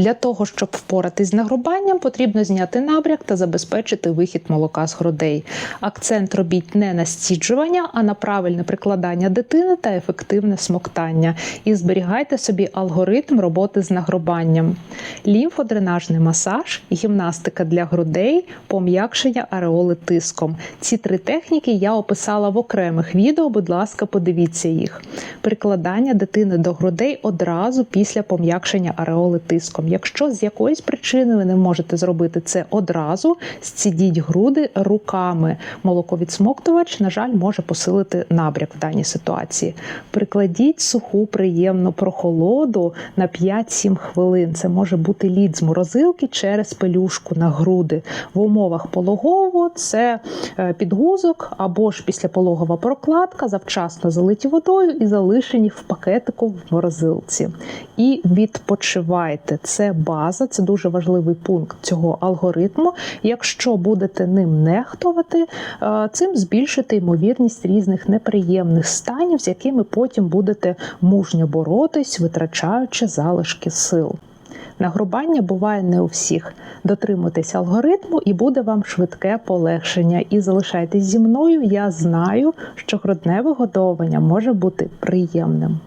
Для того, щоб впоратись з нагрубанням, потрібно зняти набряк та забезпечити вихід молока з грудей. Акцент робіть не на стіджування, а на правильне прикладання дитини та ефективне смоктання. І зберігайте собі алгоритм роботи з нагрубанням. Лімфодренажний масаж, гімнастика для грудей, пом'якшення ареоли тиском. Ці три техніки я описала в окремих відео. Будь ласка, подивіться їх. Прикладання дитини до грудей одразу після пом'якшення ареоли тиском. Якщо з якоїсь причини ви не можете зробити це одразу, зцідіть груди руками. Молоковідсмоктувач, на жаль, може посилити набряк в даній ситуації. Прикладіть суху, приємну прохолоду на 5-7 хвилин. Це може бути лід з морозилки через пелюшку на груди. В умовах пологового це е, підгузок або ж післяпологова прокладка, завчасно залиті водою і залишені в пакетику в морозилці. І відпочивайте. Це база, це дуже важливий пункт цього алгоритму. Якщо будете ним нехтувати, е, цим збільшите ймовірність різних неприємних станів, з якими потім будете мужньо боротись, витрачаючи залишки сил. Нагрубання буває не у всіх. Дотримуйтесь алгоритму і буде вам швидке полегшення. І залишайтесь зі мною. Я знаю, що грудне вигодовування може бути приємним.